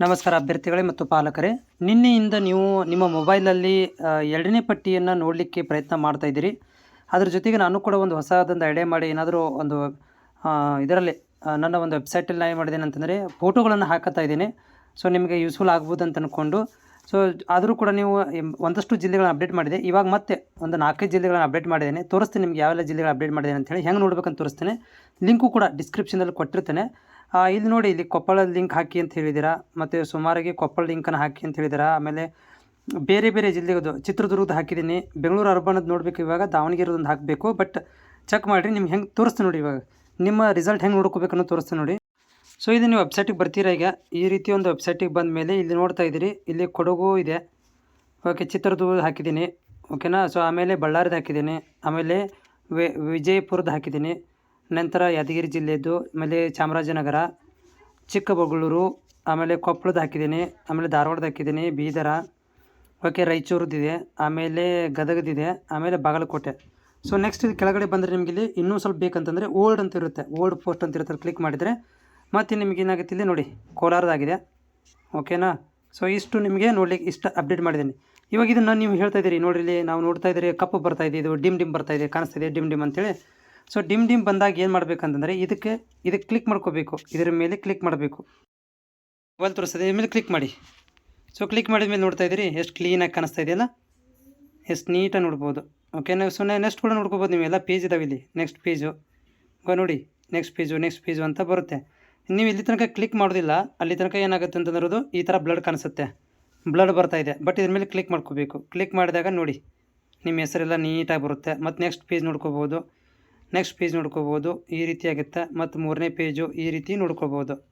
ನಮಸ್ಕಾರ ಅಭ್ಯರ್ಥಿಗಳೇ ಮತ್ತು ಪಾಲಕರೇ. ನಿನ್ನೆಯಿಂದ ನೀವು ನಿಮ್ಮ ಮೊಬೈಲಲ್ಲಿ ಎರಡನೇ ಪಟ್ಟಿಯನ್ನು ನೋಡಲಿಕ್ಕೆ ಪ್ರಯತ್ನ ಮಾಡ್ತಾ ಇದ್ದೀರಿ. ಅದ್ರ ಜೊತೆಗೆ ನಾನು ಕೂಡ ಒಂದು ಹೊಸದೊಂದು ಐಡಿಯಾ ಮಾಡಿ ಏನಾದರೂ ಒಂದು ಇದರಲ್ಲಿ ನನ್ನ ಒಂದು ವೆಬ್ಸೈಟಲ್ಲಿ ಏನು ಮಾಡಿದ್ದೇನೆ ಅಂತಂದರೆ ಫೋಟೋಗಳನ್ನು ಹಾಕುತ್ತಾ ಇದ್ದೀನಿ. ಸೊ ನಿಮಗೆ ಯೂಸ್ಫುಲ್ ಆಗ್ಬೋದು ಅಂತ ಅಂದ್ಕೊಂಡು ಸೊ ಆದರೂ ಕೂಡ ನೀವು ಒಂದಷ್ಟು ಜಿಲ್ಲೆಗಳನ್ನ ಅಪ್ಡೇಟ್ ಮಾಡಿದೆ. ಇವಾಗ ಮತ್ತೆ ಒಂದು ನಾಲ್ಕೈದು ಜಿಲ್ಲೆಗಳನ್ನ ಅಪ್ಡೇಟ್ ಮಾಡಿದ್ದೇನೆ. ತೋರಿಸ್ತೀನಿ ನಿಮ್ಗೆ ಯಾವೆಲ್ಲ ಜಿಲ್ಲೆಗಳು ಅಪ್ಡೇಟ್ ಮಾಡಿದ್ದೇನೆ ಅಂತೇಳಿ ಹೆಂಗೆ ನೋಡ್ಬೇಕಂತ ತೋರಿಸ್ತೇನೆ. ಲಿಂಕು ಕೂಡ ಡಿಸ್ಕ್ರಿಪ್ಷನಲ್ಲಿ ಕೊಟ್ಟಿರ್ತೇನೆ. ಇಲ್ಲಿ ನೋಡಿ, ಇಲ್ಲಿ ಕೊಪ್ಪಳ ಲಿಂಕ್ ಹಾಕಿ ಅಂತ ಹೇಳಿದ್ದೀರಾ, ಮತ್ತು ಸುಮಾರಾಗಿ ಕೊಪ್ಪಳ ಲಿಂಕನ್ನು ಹಾಕಿ ಅಂತ ಹೇಳಿದ್ದೀರಾ, ಆಮೇಲೆ ಬೇರೆ ಬೇರೆ ಜಿಲ್ಲೆಗದು ಚಿತ್ರದುರ್ಗದ ಹಾಕಿದ್ದೀನಿ. ಬೆಂಗಳೂರು ಅರ್ಬನದ್ದು ನೋಡಬೇಕು ಇವಾಗ, ದಾವಣಗೆರೆದೊಂದು ಹಾಕಬೇಕು, ಬಟ್ ಚೆಕ್ ಮಾಡಿರಿ, ನಿಮ್ಗೆ ಹೆಂಗೆ ತೋರಿಸ್ತೀನಿ ನೋಡಿ ಇವಾಗ. ನಿಮ್ಮ ರಿಸಲ್ಟ್ ಹೆಂಗೆ ನೋಡ್ಕೋಬೇಕು ಅನ್ನೋ ತೋರಿಸ್ತೀನಿ ನೋಡಿ. ಸೊ, ಇದು ನೀವು ವೆಬ್ಸೈಟಿಗೆ ಬರ್ತೀರಾ ಈಗ? ಈ ರೀತಿ ಒಂದು ವೆಬ್ಸೈಟಿಗೆ ಬಂದ ಮೇಲೆ ಇಲ್ಲಿ ನೋಡ್ತಾ ಇದ್ದೀರಿ, ಇಲ್ಲಿ ಕೊಡಗು ಇದೆ. ಓಕೆ ಚಿತ್ರದುರ್ಗದ ಹಾಕಿದ್ದೀನಿ. ಓಕೆನಾ? ಸೊ, ಆಮೇಲೆ ಬಳ್ಳಾರಿದ ಹಾಕಿದ್ದೀನಿ. ಆಮೇಲೆ ವಿಜಯಪುರದ ಹಾಕಿದ್ದೀನಿ. ನಂತರ ಯಾದಗಿರಿ ಜಿಲ್ಲೆಯದ್ದು, ಆಮೇಲೆ ಚಾಮರಾಜನಗರ ಚಿಕ್ಕಮಗಳೂರು ಆಮೇಲೆ ಕೊಪ್ಪಳದ ಹಾಕಿದ್ದೀನಿ, ಆಮೇಲೆ ಧಾರವಾಡದ ಹಾಕಿದ್ದೀನಿ, ಬೀದರ, ಓಕೆ, ರಾಯಚೂರದ್ದಿದೆ, ಆಮೇಲೆ ಗದಗದಿದೆ ಆಮೇಲೆ ಬಾಗಲಕೋಟೆ. ಸೊ ನೆಕ್ಸ್ಟ್ ಇದು ಕೆಳಗಡೆ ಬಂದರೆ ನಿಮಗೆ ಇಲ್ಲಿ ಇನ್ನೂ ಸ್ವಲ್ಪ ಬೇಕಂತಂದರೆ ಓಲ್ಡ್ ಅಂತ ಇರುತ್ತೆ, ಓಲ್ಡ್ ಪೋಸ್ಟ್ ಅಂತ ಇರುತ್ತೆ ಕ್ಲಿಕ್ ಮಾಡಿದರೆ ಮತ್ತು ನಿಮಗೆ ಏನಾಗುತ್ತೆ ಇಲ್ಲಿ ನೋಡಿ, ಕೋಲಾರದಾಗಿದೆ, ಓಕೆನಾ? ಸೊ ಇಷ್ಟು ನಿಮಗೆ ನೋಡ್ಲಿಕ್ಕೆ ಇಷ್ಟ ಅಪ್ಡೇಟ್ ಮಾಡಿದ್ದೀನಿ. ಇವಾಗ ಇದನ್ನು ನೀವು ಹೇಳ್ತಾ ಇದ್ದೀರಿ, ನೋಡಿರಿ ನಾವು ನೋಡ್ತಾ ಇದ್ದೀರಿ, ಕಪ್ಪು ಬರ್ತಾ ಇದೆ, ಇದು ಡಿಮ್ ಡಿಮ್ ಬರ್ತಾ ಇದೆ, ಕಾಣಿಸ್ತಾ ಇದೆ, ಡಿಮ್ ಡಿಮ್ ಅಂತೇಳಿ. ಸೊ ಡಿಮ್ ಡಿಮ್ ಬಂದಾಗ ಏನು ಮಾಡ್ಬೇಕಂತಂದರೆ ಇದಕ್ಕೆ ಇದಕ್ಕೆ ಕ್ಲಿಕ್ ಮಾಡ್ಕೋಬೇಕು. ಇದರ ಮೇಲೆ ಕ್ಲಿಕ್ ಮಾಡಬೇಕು. ಮೊಬೈಲ್ ತೋರಿಸ್ತದೆ, ಇದ್ರ ಮೇಲೆ ಕ್ಲಿಕ್ ಮಾಡಿ. ಸೊ ಕ್ಲಿಕ್ ಮಾಡಿದ ಮೇಲೆ ನೋಡ್ತಾ ಇದ್ದೀರಿ, ಎಷ್ಟು ಕ್ಲೀನಾಗಿ ಕಾಣಿಸ್ತಾ ಇದೆಯಲ್ಲ ಎಷ್ಟು ನೀಟಾಗಿ ನೋಡ್ಬೋದು. ಓಕೆ ನಾವು ಸುಮ್ಮನೆ ನೆಕ್ಸ್ಟ್ ಕೂಡ ನೋಡ್ಕೋಬೋದು ನೀವು, ಎಲ್ಲ ಪೇಜ್ ಇದಾವೆ ಇಲ್ಲಿ. ನೆಕ್ಸ್ಟ್ ಪೇಜು ನೋಡಿ ನೆಕ್ಸ್ಟ್ ಪೇಜು ನೆಕ್ಸ್ಟ್ ಪೇಜು ಅಂತ ಬರುತ್ತೆ. ನೀವು ಇಲ್ಲಿ ತನಕ ಕ್ಲಿಕ್ ಮಾಡೋದಿಲ್ಲ, ಅಲ್ಲಿ ತನಕ ಏನಾಗುತ್ತೆ ಅಂತಂದ್ರದು ಈ ಥರ ಬ್ಲಡ್ ಕಾಣಿಸುತ್ತೆ. ಬ್ಲಡ್ ಬರ್ತಾ ಇದೆ ಬಟ್ ಇದ್ರ ಮೇಲೆ ಕ್ಲಿಕ್ ಮಾಡ್ಕೋಬೇಕು. ಕ್ಲಿಕ್ ಮಾಡಿದಾಗ ನೋಡಿ, ನಿಮ್ಮ ಹೆಸರೆಲ್ಲ ನೀಟಾಗಿ ಬರುತ್ತೆ. ಮತ್ತು ನೆಕ್ಸ್ಟ್ ಪೇಜ್ ನೋಡ್ಕೋಬೋದು. ನೆಕ್ಸ್ಟ್ ಪೇಜ್ ನೋಡ್ಕೋಬೋದು. ಈ ರೀತಿ ಆಗುತ್ತೆ ಮತ್ತು ಮೂರನೇ ಪೇಜು ಈ ರೀತಿ ನೋಡ್ಕೋಬೋದು.